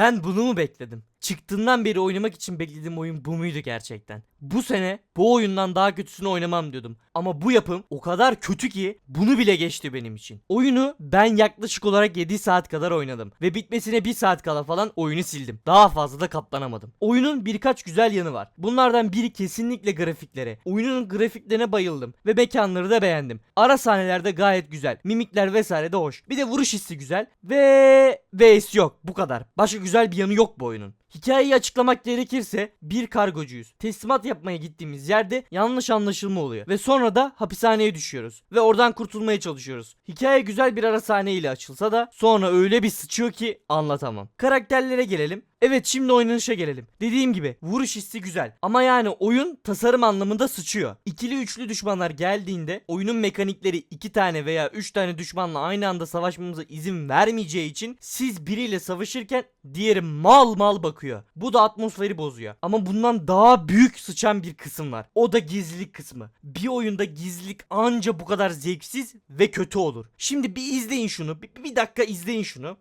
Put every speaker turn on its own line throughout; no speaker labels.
Ben bunu mu bekledim? Çıktığından beri oynamak için beklediğim oyun bu muydu gerçekten? Bu sene bu oyundan daha kötüsünü oynamam diyordum. Ama bu yapım o kadar kötü ki bunu bile geçti benim için. Oyunu ben yaklaşık olarak 7 saat kadar oynadım. Ve bitmesine 1 saat kala falan oyunu sildim. Daha fazla da katlanamadım. Oyunun birkaç güzel yanı var. Bunlardan biri kesinlikle grafikleri. Oyunun grafiklerine bayıldım. Ve mekanları da beğendim. Ara sahnelerde gayet güzel. Mimikler vesaire de hoş. Bir de vuruş hissi güzel. Ve... Vs yok. Bu kadar. Başka güzel bir yanı yok bu oyunun. Hikayeyi açıklamak gerekirse bir kargocuyuz. Teslimat yapmaya gittiğimiz yerde yanlış anlaşılma oluyor. Ve sonra da hapishaneye düşüyoruz. Ve oradan kurtulmaya çalışıyoruz. Hikaye güzel bir ara sahne ile açılsa da sonra öyle bir sıçıyor ki anlatamam. Karakterlere gelelim. Evet şimdi oynanışa gelelim. Dediğim gibi vuruş hissi güzel. Ama yani oyun tasarım anlamında sıçıyor. İkili üçlü düşmanlar geldiğinde oyunun mekanikleri iki tane veya üç tane düşmanla aynı anda savaşmamıza izin vermeyeceği için siz biriyle savaşırken diğeri mal mal bakıyor. Bu da atmosferi bozuyor. Ama bundan daha büyük sıçan bir kısım var. O da gizlilik kısmı. Bir oyunda gizlilik anca bu kadar zevksiz ve kötü olur. Şimdi bir izleyin şunu. Bir, bir dakika izleyin şunu.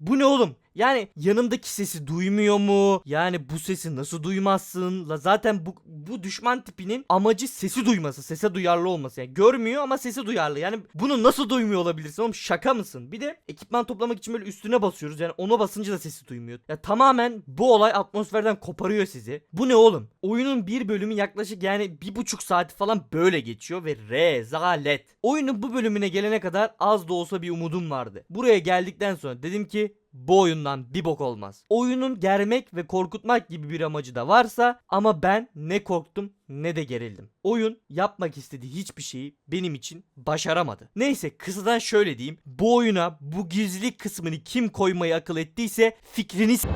Bu ne oğlum? Yani yanımdaki sesi duymuyor mu? Yani bu sesi nasıl duymazsın? La zaten bu bu düşman tipinin amacı sesi duyması, sese duyarlı olması. Yani görmüyor ama sesi duyarlı. Yani bunu nasıl duymuyor olabilirsin oğlum? Şaka mısın? Bir de ekipman toplamak için böyle üstüne basıyoruz. Yani ona basınca da sesi duymuyor. Ya tamamen bu olay atmosferden koparıyor sizi. Bu ne oğlum? Oyunun bir bölümü yaklaşık yani bir buçuk saati falan böyle geçiyor ve rezalet. Oyunun bu bölümüne gelene kadar az da olsa bir umudum vardı. Buraya geldikten sonra dedim ki bu oyundan bir bok olmaz. Oyunun germek ve korkutmak gibi bir amacı da varsa ama ben ne korktum ne de gerildim. Oyun yapmak istediği hiçbir şeyi benim için başaramadı. Neyse kısadan şöyle diyeyim. Bu oyuna bu gizlilik kısmını kim koymayı akıl ettiyse fikrini s-